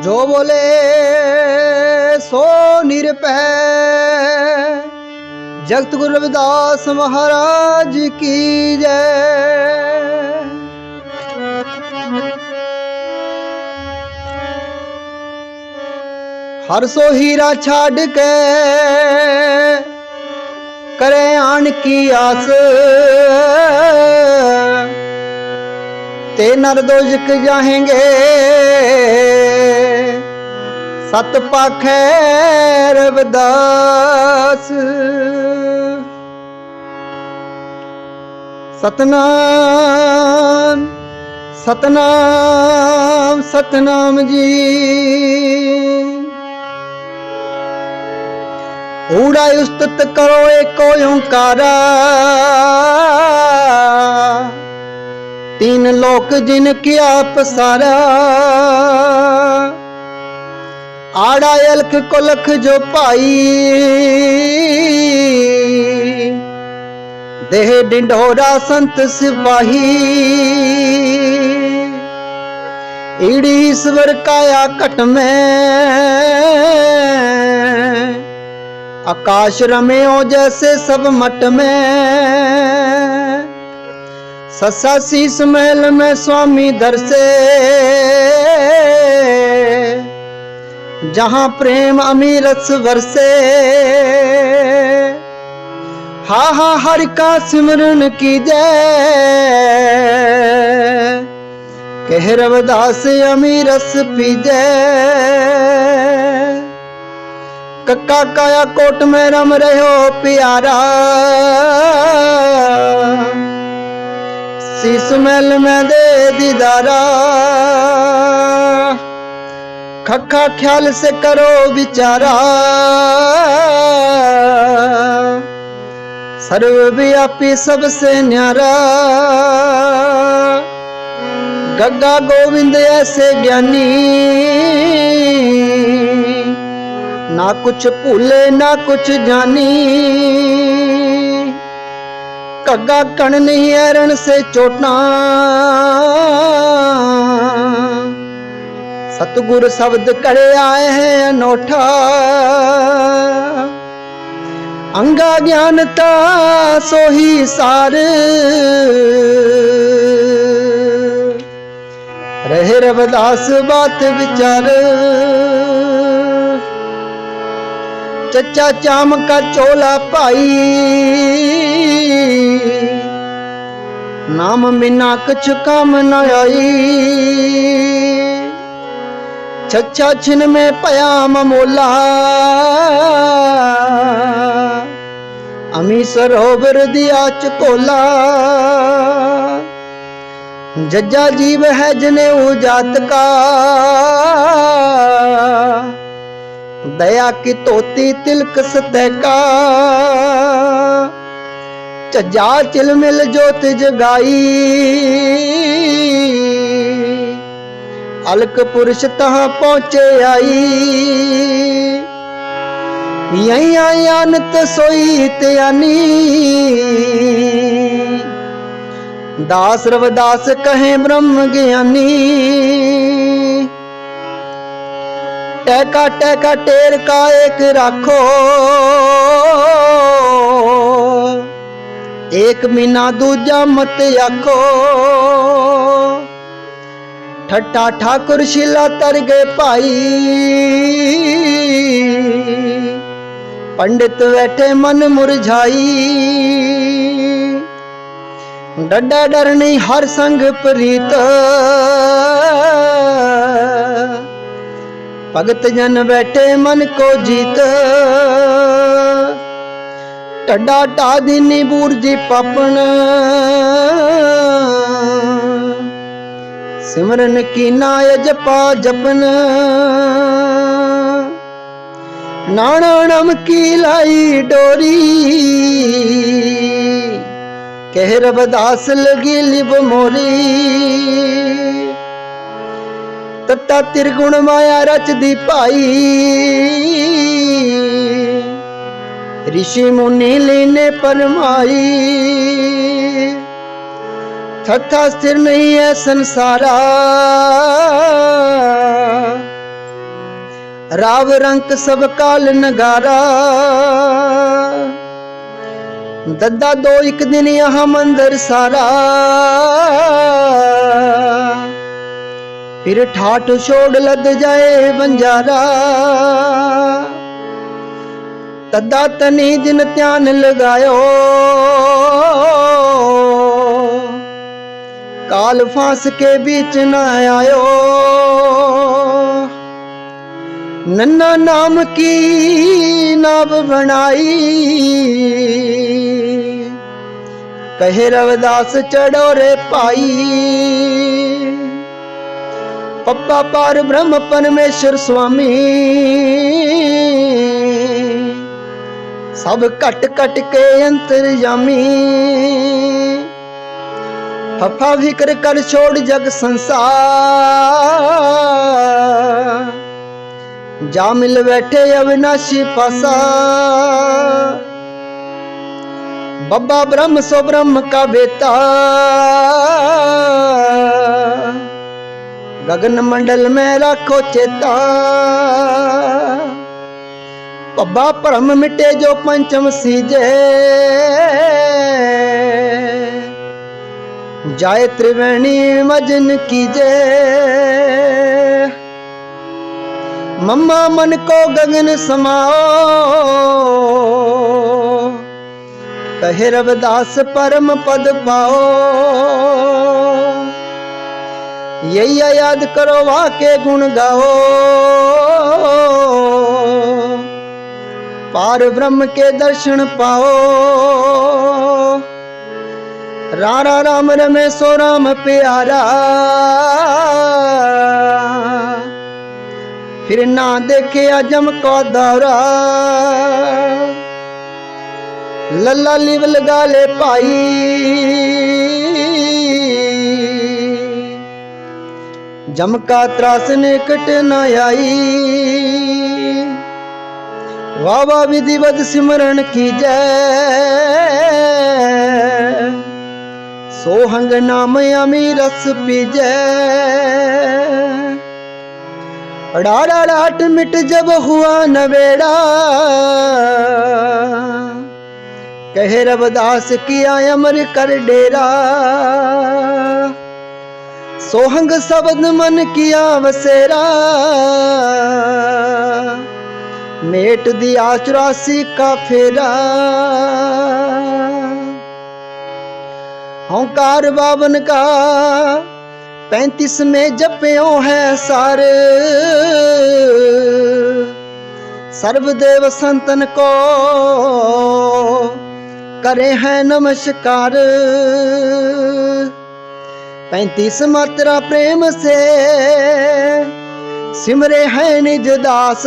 ਜੋ ਬੋਲੇ ਸੋ ਨਿਰਭੈ। ਜਗਤ ਗੁਰੂ ਰਵਿਦਾਸ ਮਹਾਰਾਜ ਕੀ ਜੈ। ਹਰ ਸੋ ਹੀਰਾ ਛੱਡ ਕੇ ਕਰੇ ਆਣ ਕੀ ਆਸ। ਤੇ ਨਰ ਦੋਜਕ ਜਾਹੇਂਗੇ। ਸਤ ਪਾਖੈ ਰਵਿਦਾਸ। ਸਤਨਾਮ ਸਤਨਾਮ ਸਤਨਾਮ ਜੀ। ਊੜਾ ਉਸਤਤ ਕਰੋ ਏਕੋ ਓੰਕਾਰਾ। ਤਿੰਨ ਲੋਕ ਜਿਨ ਕੀ ਆਪਸਾਰਾ ਆੜਾ ਅਲਖ ਕੁਲਖ ਜੋ ਭਾਈ। ਦੇਹ ਡਿੰਡੋਰਾ ਸੰਤ ਸਿਪਾਹੀ। ਈੜੀ ਈਸ਼ਵਰ ਕਾਇਆ ਘਟ ਮੈਂ। ਆਕਾਸ਼ ਰਮਿਓ ਜੈਸੇ ਸਭ ਮਟ ਮੈਂ। ਸਸਾ ਸੀਸ ਮਹਿਲ ਮੈਂ ਸੁਆਮੀ ਦਰਸੇ। जहां प्रेम अमीरस बरसे हा हा हर का सिमरन की जय कह रवदास अमीरस पीजय कक्का काया कोट में रम रहो प्यारा शीस महल में दे दीदारा खखा ख्याल से करो विचारा सर्वव्यापी सबसे न्यारा गग्गा गोविंद ऐसे ज्ञानी ना कुछ भूले ना कुछ जानी ਕੱਗਾ ਕਣ ਨਹੀਂ ਐਰਣ ਸੇ ਚੋਟਾਂ ਸਤਗੁਰ ਸ਼ਬਦ ਕਰੇ ਆਏ ਹੈ ਅਨੋਠਾ। ਅੰਗਾ ਗਿਆਨ ਗਿਆਨਤਾ ਸੋਹੀ ਸਾਰ। ਰਹੇ ਰਵਦਾਸ ਬਾਤ ਵਿਚਾਰ। ਚੱਚਾ ਚਾਮ ਕਾ ਚੋਲਾ ਭਾਈ। ਨਾਮ ਬਿਨਾ ਕੁਛ ਕੰਮ ਨਾ ਆਈ। ਛੱਛਾ ਛਿਨ ਮੇ ਭਇਆ ਮਮੋਲਾ ਅਮੀ ਸਰੋਵਰ ਦਿਆ ਚਕੋਲਾ ਜੱਜਾ ਜੀਵ ਹੈ ਜਨੇ ਜਾਤ ਕਾ दया की तोती तिलक सतह का झज्जा चिल मिल जोत जगाई ਅਲਕ ਪੁਰਸ਼ ਤਹਾਂ ਪਹੁੰਚੇ ਆਈ। ਯਈ ਆਨਤ ਸੋਈ ਤਿਆਨੀ ਦਾਸ ਰਵਦਾਸ ਕਹੇ ਬ੍ਰਹਮ ਗਿਆਨੀ। ਟੈਕਾ ਟੈਕਾ ਟੇਰ ਕਾ ਏਕ ਰਾਖੋ। ਏਕ ਮੀਨਾ ਦੂਜਾ ਮਤ ਆਖੋ। ਠੱਟਾ ਠਾਕੁਰ ਸ਼ੀਲਾ ਤਰ ਗਏ ਭਾਈ। ਪੰਡਿਤ ਬੈਠੇ ਮਨ ਮੁਰਝਾਈ। ਡੱਡਾ ਡਰਨੀ ਹਰ ਸੰਗ ਪ੍ਰੀਤ। ਭਗਤ ਜਨ ਬੈਠੇ ਮਨ ਕੋ ਜੀਤ। ਟੱਡਾ ਟਾ ਦਿਨੀ ਬੂਰਜੀ ਪਪਣ। ਸਿਮਰਨ ਕੀਨਾ ਜਪਾ ਜਪਨ। ਨਾਣਾ ਨਮਕੀ ਲਾਈ ਡੋਰੀ। ਕਹਿ ਰਬ ਦਾਸ ਲਗੀ ਲਿਬ ਮੋਰੀ। ਤਤਾ ਤਿਰਗੁਣ ਮਾਇਆ ਰਚਦੀ ਭਾਈ। ઋષિ મુનિ લઈને પરમાઈ ਠੱਠਾ ਸਥਿਰ ਨਹੀਂ ਹੈ ਸੰਸਾਰਾ। ਰਾਵ ਰੰਕ ਸਭ ਕਾਲ ਨਗਾਰਾ। ਦੱਦਾ ਦੋ ਇੱਕ ਦਿਨ ਆਹ ਮੰਦਰ ਸਾਰਾ। ਫਿਰ ਠਾਠ ਛੋੜ ਲੱਦ ਜਾਏ ਬੰਜਾਰਾ ਤਦਾ ਤਨੀ ਦਿਨ ਧਿਆਨ ਲਗਾਇਓ। ਤਾਲ ਫਾਸ ਕੇ ਵਿੱਚ ਨਾ ਆਇਓ। ਨੰਨਾ ਨਾਮ ਕੀ ਨਾਬ ਬਣਾਈ? ਕਹੇ ਰਵਦਾਸ ਚੜੋਰੇ ਭਾਈ। ਪੱਪਾ ਪਰ ਬ੍ਰਹਮ ਪਰਮੇਸ਼ਰ ਸੁਆਮੀ। ਸਭ ਘਟ ਘਟ ਕੇ ਅੰਤਰ ਅੰਤਰਜਾਮੀ ਫਫਾ ਫਿਕਰ ਕਰ ਛੋੜ ਜਗ ਸੰਸਾਰ। ਜਾ ਮਿਲ ਬੈਠੇ ਅਵਿਨਾਸ਼ੀ ਪਾਸਾ। ਬੱਬਾ ਬ੍ਰਹਮ ਸੋ ਬ੍ਰਹਮ ਕਾ ਬੇਤਾ ਗगन ਮੰਡਲ ਮੈਂ ਰੱਖੋ ਚੇਤਾ। ਪੱਬਾ ਭਰਮ ਮਿਟੇ ਜੋ ਪੰਚਮ ਸੀਜੇ। जाए त्रिवेणी मजन कीजे मम्मा मन को गगन समाओ कहे रविदास परम पद पाओ यही याद करो वाके गुण गाओ पार ब्रह्म के दर्शन पाओ ਰਾਣਾ ਰਾਮ ਰਮੇ ਸੋ ਰਾਮ ਪਿਆਰਾ ਫਿਰ ਨਾ ਦੇਖਿਆ ਜਮ ਕੋ ਦੌਰਾ ਲੱਲਾ ਲਿਵ ਲਗਾ ਲੈ ਭਾਈ ਜਮ ਕਾ ਤਰਾਸ ਨੇ ਕਟ ਨਾ ਆਈ ਵਾਵਾ ਵਿਧਿਵਤ ਸਿਮਰਨ ਕੀ ਜੈ ਸੋਹੰਗ ਨਾਮ ਅਮੀ ਰਸ ਪੀਜੈ। ਅੜਾ ਡਾਟ ਮਿਟ ਜਬ ਹੁਆ ਨਵੇੜਾ। ਕਹੇ ਰਬਦਾਸ ਕੀਆ ਅਮਰ ਕਰ ਡੇਰਾ। ਸੋਹੰਗ ਸਬਦ ਮਨ ਕੀਆ ਵਸੇਰਾ। ਮੇਟ ਦੀ ਆਚਰਾਸੀ ਕਾ ਫੇਰਾ। ਹੌਂਕਾਰ ਬਾਵਨ ਕਾ 35 ਮੇ ਜਪਿਓ ਹੈ ਸਰ। ਸਰਬ ਦੇਵ ਸੰਤਨ ਕੋ ਕਰੇ ਹੈ ਨਮਸਕਾਰ। 35 ਮਾਤਰਾ ਪ੍ਰੇਮ ਸੇ ਸਿਮਰੇ ਹੈ ਨਿਜ ਦਾਸ।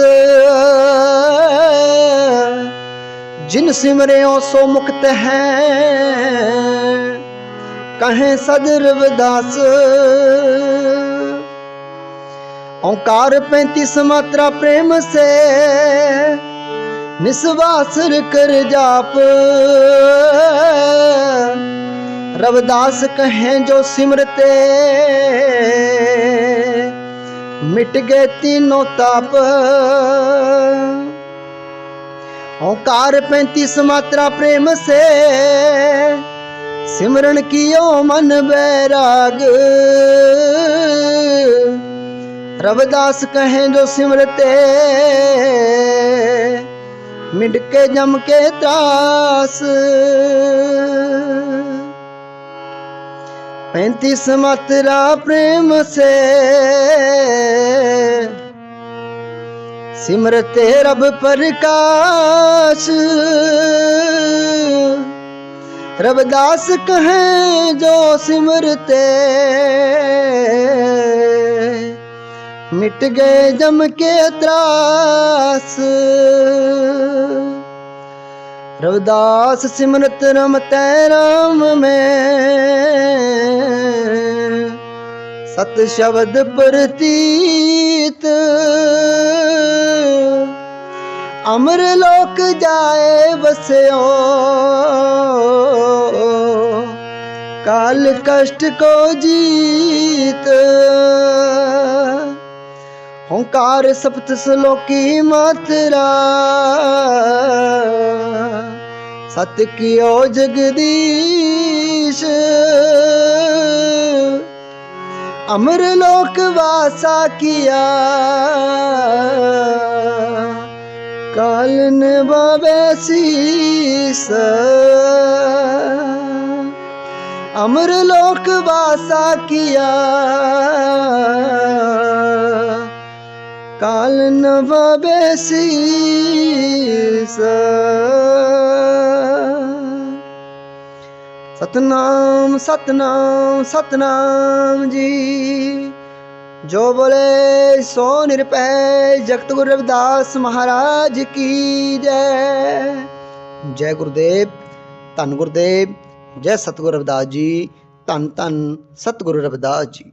ਜਿਨ ਸਿਮਰਿਓ ਸੋ ਮੁਕਤ ਹੈ। कहें सदर्व दास ओंकार पैंतीस मात्रा प्रेम से निस्वासर कर जाप। रवदास कहें, जो सिमरते मिट गए तीनों ताप। ओंकार पैंतीस मात्रा प्रेम से ਸਿਮਰਨ ਕੀਓ ਮਨ ਬੈਰਾਗ। ਰਵਦਾਸ ਕਹੇ ਜੋ ਸਿਮਰਤੇ ਮਿਟ ਕੇ ਜਮ ਕੇ ਤਾਸ। 35 ਮਾਤਰਾ ਪ੍ਰੇਮ ਸੇ, ਸਿਮਰਤੇ ਰਬ ਪ੍ਰਕਾਸ਼। रबदास कहें जो सिमरते मिट गए जम के त्रास रविदास सिमरत रमते राम में सत शब्द प्रतीत ਅਮਰ ਲੋਕ ਜਾਏ ਵਸਿਓ। ਕਾਲ ਕਸ਼ਟ ਕੋ ਜੀਤ। ਹੰਕਾਰ ਸਪਤ ਸਲੋਕੀ ਮਾਤਰਾ। ਸਤ ਕੀਓ ਜਗਦੀਸ਼। ਅਮਰ ਲੋਕ ਵਾਸਾ ਕੀਆ। ਕਾਲਨ ਬਾਵੇ ਸੀਸ। ਅਮਰ ਲੋਕ ਵਾਸਾ ਕੀਆ। ਕਾਲਨ ਬਾਵੇ ਸੀਸ। ਸਤਨਾਮ ਸਤਨਾਮ ਸਤਨਾਮ ਜੀ। ਜੋ ਬੋਲੇ ਸੋ ਨਿਰਪੈ ਜਗਤ ਗੁਰੂ ਰਵਿਦਾਸ ਮਹਾਰਾਜ ਕੀ ਜੈ। ਜੈ ਗੁਰਦੇਵ, ਧੰਨ ਗੁਰਦੇਵ, ਜੈ ਸਤਿਗੁਰੂ ਰਵਿਦਾਸ ਜੀ, ਧੰਨ ਧੰਨ ਸਤਿਗੁਰੂ ਰਵਿਦਾਸ ਜੀ।